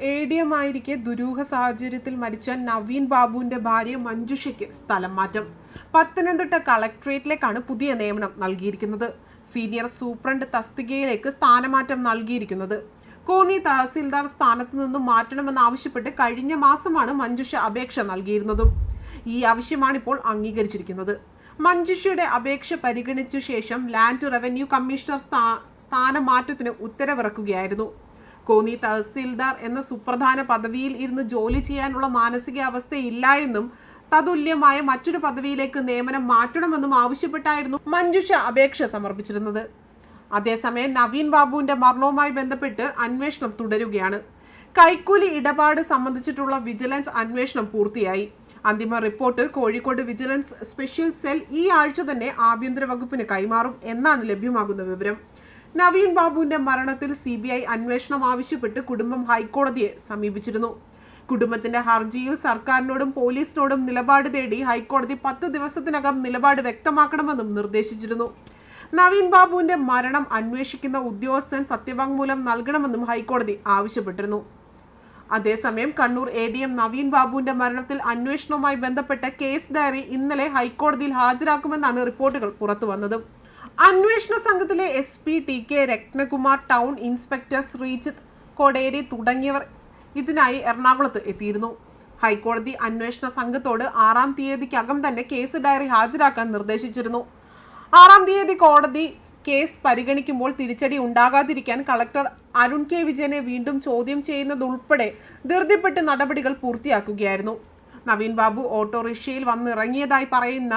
A D M ആയിരിക്കെ ദുരൂഹ സാഹചര്യത്തിൽ മരിച്ച നവീൻ ബാബുവിന്റെ ഭാര്യ മഞ്ജുഷയ്ക്ക് സ്ഥലം മാറ്റം. പത്തനംതിട്ട കളക്ട്രേറ്റിലേക്കാണ് പുതിയ നിയമനം നൽകിയിരിക്കുന്നത്. സീനിയർ സൂപ്രണ്ട് തസ്തികയിലേക്ക് സ്ഥാനമാറ്റം നൽകിയിരിക്കുന്നത്. കോന്നി തഹസീൽദാർ സ്ഥാനത്ത് നിന്നും മാറ്റണമെന്നാവശ്യപ്പെട്ട് കഴിഞ്ഞ മാസമാണ് മഞ്ജുഷ അപേക്ഷ നൽകിയിരുന്നതും. ഈ ആവശ്യമാണിപ്പോൾ അംഗീകരിച്ചിരിക്കുന്നത്. മഞ്ജുഷയുടെ അപേക്ഷ പരിഗണിച്ച ശേഷം ലാൻഡ് റവന്യൂ കമ്മീഷണർ സ്ഥാ- സ്ഥാനമാറ്റത്തിന് ഉത്തരവിറക്കുകയായിരുന്നു. കോന്നി തഹസീൽദാർ എന്ന സുപ്രധാന പദവിയിൽ ഇരുന്ന് ജോലി ചെയ്യാനുള്ള മാനസികാവസ്ഥയില്ല എന്നും തതുല്യമായ മറ്റൊരു പദവിയിലേക്ക് നിയമനം മാറ്റണമെന്നും ആവശ്യപ്പെട്ടായിരുന്നു മഞ്ജുഷ അപേക്ഷ സമർപ്പിച്ചിരുന്നത്. അതേസമയം നവീൻ ബാബുവിന്റെ മരണവുമായി ബന്ധപ്പെട്ട് അന്വേഷണം തുടരുകയാണ്. കൈക്കൂലി ഇടപാട് സംബന്ധിച്ചിട്ടുള്ള വിജിലൻസ് അന്വേഷണം പൂർത്തിയായി. അന്തിമ report Kozhikode vigilance special cell ഈ ആഴ്ച തന്നെ ആഭ്യന്തര വകുപ്പിന് കൈമാറും എന്നാണ് ലഭ്യമാകുന്ന വിവരം. നവീൻ ബാബുവിന്റെ മരണത്തിൽ സി ബി ഐ അന്വേഷണം ആവശ്യപ്പെട്ട് കുടുംബം ഹൈക്കോടതിയെ സമീപിച്ചിരുന്നു. കുടുംബത്തിന്റെ ഹർജിയിൽ സർക്കാരിനോടും പോലീസിനോടും നിലപാട് തേടി ഹൈക്കോടതി പത്ത് ദിവസത്തിനകം നിലപാട് വ്യക്തമാക്കണമെന്നും നിർദ്ദേശിച്ചിരുന്നു. നവീൻ ബാബുവിന്റെ മരണം അന്വേഷിക്കുന്ന ഉദ്യോഗസ്ഥൻ സത്യവാങ്മൂലം നൽകണമെന്നും ഹൈക്കോടതി ആവശ്യപ്പെട്ടിരുന്നു. അതേസമയം Kannur A D M Naveen ബാബുവിന്റെ മരണത്തിൽ അന്വേഷണവുമായി ബന്ധപ്പെട്ട കേസ് ഡയറി ഇന്നലെ ഹൈക്കോടതിയിൽ ഹാജരാക്കുമെന്നാണ് റിപ്പോർട്ടുകൾ പുറത്തുവന്നത്. അന്വേഷണ സംഘത്തിലെ S P T K Ratnakumar town inspector Sreejith Kodery തുടങ്ങിയവർ ഇതിനായി എറണാകുളത്ത് എത്തിയിരുന്നു. ഹൈക്കോടതി അന്വേഷണ സംഘത്തോട് ആറാം തീയതിക്കകം തന്നെ കേസ് ഡയറി ഹാജരാക്കാൻ നിർദ്ദേശിച്ചിരുന്നു. ആറാം തീയതി കോടതി കേസ് പരിഗണിക്കുമ്പോൾ തിരിച്ചടി ഉണ്ടാകാതിരിക്കാൻ കളക്ടർ അരുൺ കെ വിജയനെ വീണ്ടും ചോദ്യം ചെയ്യുന്നതുൾപ്പെടെ ധൃതിപ്പെട്ട് നടപടികൾ പൂർത്തിയാക്കുകയായിരുന്നു. നവീൻ ബാബു ഓട്ടോറിക്ഷയിൽ വന്നിറങ്ങിയതായി പറയുന്ന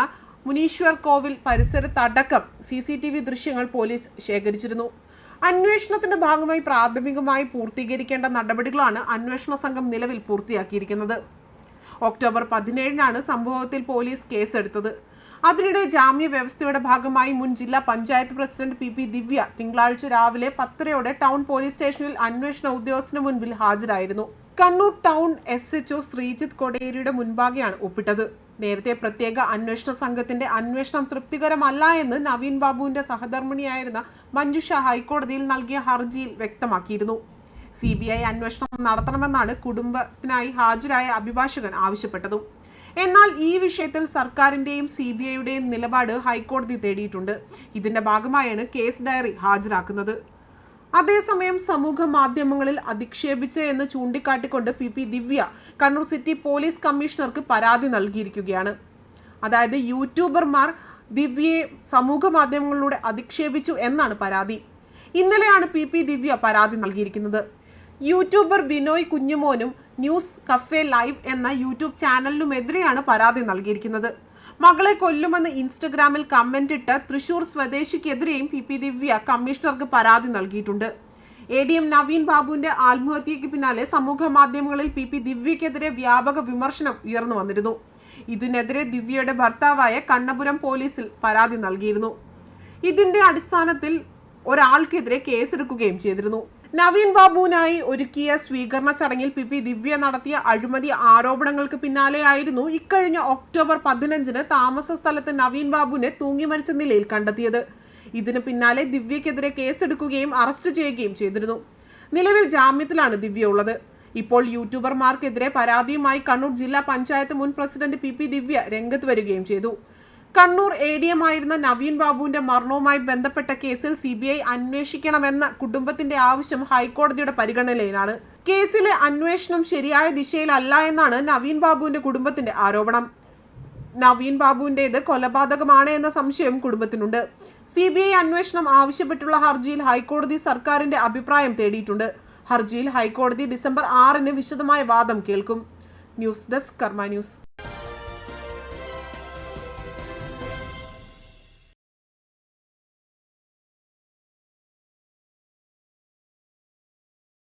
മുനീശ്വർ കോവിൽ പരിസരത്തടക്കം സി സി ടി വി ദൃശ്യങ്ങൾ പോലീസ് ശേഖരിച്ചിരുന്നു. അന്വേഷണത്തിന്റെ ഭാഗമായി പ്രാഥമികമായി പൂർത്തീകരിക്കേണ്ട നടപടികളാണ് അന്വേഷണ സംഘം നിലവിൽ പൂർത്തിയാക്കിയിരിക്കുന്നത്. ഒക്ടോബർ പതിനേഴിനാണ് സംഭവത്തിൽ പോലീസ് കേസെടുത്തത്. അതിനിടെ ജാമ്യ വ്യവസ്ഥയുടെ ഭാഗമായി മുൻ ജില്ലാ panchayat president P P Divya തിങ്കളാഴ്ച രാവിലെ പത്തരയോടെ ടൗൺ പോലീസ് സ്റ്റേഷനിൽ അന്വേഷണ ഉദ്യോഗസ്ഥന് മുൻപിൽ ഹാജരായിരുന്നു. Kannur town S H Sreejith കൊടേരിയുടെ മുൻപാകെയാണ് ഒപ്പിട്ടത്. നേരത്തെ പ്രത്യേക അന്വേഷണ സംഘത്തിന്റെ അന്വേഷണം തൃപ്തികരമല്ല എന്ന് നവീൻ ബാബുവിന്റെ സഹധർമ്മിണിയായിരുന്ന മഞ്ജുഷ ഹൈക്കോടതിയിൽ നൽകിയ ഹർജിയിൽ വ്യക്തമാക്കിയിരുന്നു. സി ബി ഐ അന്വേഷണം നടത്തണമെന്നാണ് കുടുംബത്തിനായി ഹാജരായ അഭിഭാഷകൻ ആവശ്യപ്പെട്ടതും. എന്നാൽ ഈ വിഷയത്തിൽ സർക്കാരിന്റെയും സി ബി ഐയുടെയും നിലപാട് ഹൈക്കോടതി തേടിയിട്ടുണ്ട്. ഇതിന്റെ ഭാഗമായാണ് കേസ് ഡയറി ഹാജരാക്കുന്നത്. അതേസമയം സമൂഹ മാധ്യമങ്ങളിൽ അധിക്ഷേപിച്ച് എന്ന് ചൂണ്ടിക്കാട്ടിക്കൊണ്ട് P P Divya Kannur city police കമ്മീഷണർക്ക് പരാതി നൽകിയിരിക്കുകയാണ്. അതായത് യൂട്യൂബർമാർ ദിവ്യയെ സമൂഹ മാധ്യമങ്ങളിലൂടെ അധിക്ഷേപിച്ചു എന്നാണ് പരാതി. ഇന്നലെയാണ് പി പി ദിവ്യ പരാതി നൽകിയിരിക്കുന്നത്. യൂട്യൂബർ ബിനോയ് കുഞ്ഞുമോനും ന്യൂസ് കഫേ ലൈവ് എന്ന യൂട്യൂബ് ചാനലിനുമെതിരെയാണ് പരാതി നൽകിയിരിക്കുന്നത്. മകളെ കൊല്ലുമെന്ന് ഇൻസ്റ്റഗ്രാമിൽ കമന്റ് ഇട്ട തൃശൂർ സ്വദേശിക്കെതിരെയും പി പി ദിവ്യ കമ്മീഷണർക്ക് പരാതി നൽകിയിട്ടുണ്ട്. എ ഡി എം നവീൻ ബാബുവിന്റെ ആത്മഹത്യയ്ക്ക് പിന്നാലെ സമൂഹ മാധ്യമങ്ങളിൽ പി പി ദിവ്യക്കെതിരെ വ്യാപക വിമർശനം ഉയർന്നു വന്നിരുന്നു. ഇതിനെതിരെ ദിവ്യയുടെ ഭർത്താവായ കണ്ണപുരം പോലീസിൽ പരാതി നൽകിയിരുന്നു. ഇതിന്റെ അടിസ്ഥാനത്തിൽ ഒരാൾക്കെതിരെ കേസെടുക്കുകയും ചെയ്തിരുന്നു. നവീൻ ബാബുവിനായി ഒരുക്കിയ സ്വീകരണ ചടങ്ങിൽ പി പി ദിവ്യ നടത്തിയ അഴിമതി ആരോപണങ്ങൾക്ക് പിന്നാലെയായിരുന്നു ഇക്കഴിഞ്ഞ ഒക്ടോബർ പതിനഞ്ചിന് താമസ സ്ഥലത്ത് നവീൻ ബാബുവിനെ തൂങ്ങി മരിച്ച നിലയിൽ കണ്ടെത്തിയത്. ഇതിന് പിന്നാലെ ദിവ്യക്കെതിരെ കേസെടുക്കുകയും അറസ്റ്റ് ചെയ്യുകയും ചെയ്തിരുന്നു. നിലവിൽ ജാമ്യത്തിലാണ് ദിവ്യ ഉള്ളത്. ഇപ്പോൾ യൂട്യൂബർമാർക്കെതിരെ പരാതിയുമായി കണ്ണൂർ ജില്ലാ പഞ്ചായത്ത് മുൻ പ്രസിഡന്റ് പി പി ദിവ്യ രംഗത്ത് വരികയും ചെയ്തു. കണ്ണൂർ എ ഡി എം ആയിരുന്ന നവീൻ ബാബുവിന്റെ മരണവുമായി ബന്ധപ്പെട്ട കേസിൽ സി ബി ഐ അന്വേഷിക്കണമെന്ന കുടുംബത്തിന്റെ ആവശ്യം ഹൈക്കോടതിയുടെ പരിഗണനയിലാണ്. കേസിലെ അന്വേഷണം ശരിയായ ദിശയിലല്ല എന്നാണ് നവീൻ ബാബുവിന്റെ കുടുംബത്തിന്റെ ആരോപണം. നവീൻ ബാബുവിന്റേത് കൊലപാതകമാണ് എന്ന സംശയം കുടുംബത്തിനുണ്ട്. സി ബി ഐ അന്വേഷണം ആവശ്യപ്പെട്ടുള്ള ഹർജിയിൽ ഹൈക്കോടതി സർക്കാരിന്റെ അഭിപ്രായം തേടിയിട്ടുണ്ട്. ഹർജിയിൽ ഹൈക്കോടതി ഡിസംബർ ആറിന് വിശദമായ വാദം കേൾക്കും. News desk Karma news.